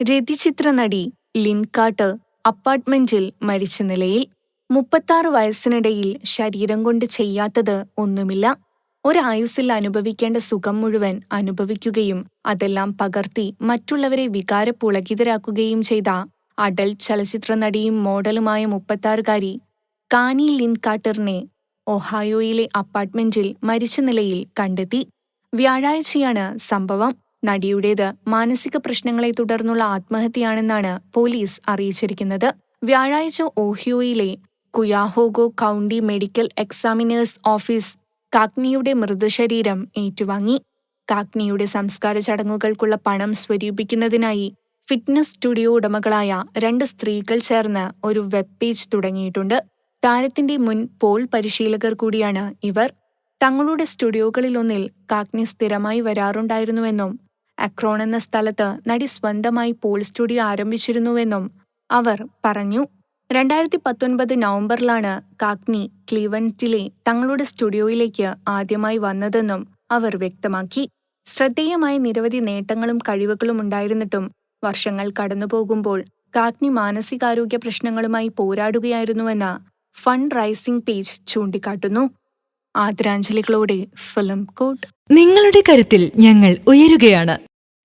രതിചിത്ര നടി ലിൻകാട്ട് അപ്പാർട്ട്മെന്റിൽ മരിച്ച നിലയിൽ മുപ്പത്താറ് വയസ്സിനിടയിൽ ശരീരം കൊണ്ട് ചെയ്യാത്തത് ഒന്നുമില്ല. ഒരായുസ്സിൽ അനുഭവിക്കേണ്ട സുഖം മുഴുവൻ അനുഭവിക്കുകയും അതെല്ലാം പകർത്തി മറ്റുള്ളവരെ വികാരപുളകിതരാക്കുകയും ചെയ്ത അടൽ ചലച്ചിത്ര നടിയും മോഡലുമായ മുപ്പത്താറുകാരി കാനി ലിൻകാട്ടറിനെ ഒഹായോയിലെ അപ്പാർട്ട്മെന്റിൽ മരിച്ച നിലയിൽ കണ്ടെത്തി. വ്യാഴാഴ്ചയാണ് സംഭവം. നടിയുടേത് മാനസിക പ്രശ്നങ്ങളെ തുടർന്നുള്ള ആത്മഹത്യയാണെന്നാണ് പോലീസ് അറിയിച്ചിരിക്കുന്നത്. വ്യാഴാഴ്ച ഓഹിയോയിലെ Cuyahoga County medical examiner's office കാഗ്നിയുടെ മൃതശരീരം ഏറ്റുവാങ്ങി. കാഗ്നിയുടെ സംസ്കാര ചടങ്ങുകൾക്കുള്ള പണം സ്വരൂപിക്കുന്നതിനായി ഫിറ്റ്നസ് സ്റ്റുഡിയോ ഉടമകളായ രണ്ട് സ്ത്രീകൾ ചേർന്ന് ഒരു വെബ് പേജ് തുടങ്ങിയിട്ടുണ്ട്. താരത്തിന്റെ മുൻ പോൾ പരിശീലകർ കൂടിയാണ് ഇവർ. തങ്ങളുടെ സ്റ്റുഡിയോകളിലൊന്നിൽ കാഗ്നി സ്ഥിരമായി വരാറുണ്ടായിരുന്നുവെന്നും അക്രോൺ എന്ന സ്ഥലത്ത് നടി സ്വന്തമായി പോൾ സ്റ്റുഡിയോ ആരംഭിച്ചിരുന്നുവെന്നും അവർ പറഞ്ഞു. രണ്ടായിരത്തി പത്തൊൻപത് നവംബറിലാണ് കാഗ്നി ക്ലീവന്റിലെ തങ്ങളുടെ സ്റ്റുഡിയോയിലേക്ക് ആദ്യമായി വന്നതെന്നും അവർ വ്യക്തമാക്കി. ശ്രദ്ധേയമായ നിരവധി നേട്ടങ്ങളും കഴിവുകളും ഉണ്ടായിരുന്നിട്ടും വർഷങ്ങൾ കടന്നുപോകുമ്പോൾ കാഗ്നി മാനസികാരോഗ്യ പ്രശ്നങ്ങളുമായി പോരാടുകയായിരുന്നുവെന്ന് ഫണ്ട് റൈസിംഗ് പേജ് ചൂണ്ടിക്കാട്ടുന്നു. ആദരാഞ്ജലികളോടെ ഫിലിം കോട്ട്. നിങ്ങളുടെ കരുത്തിൽ ഞങ്ങൾ ഉയരുകയാണ്.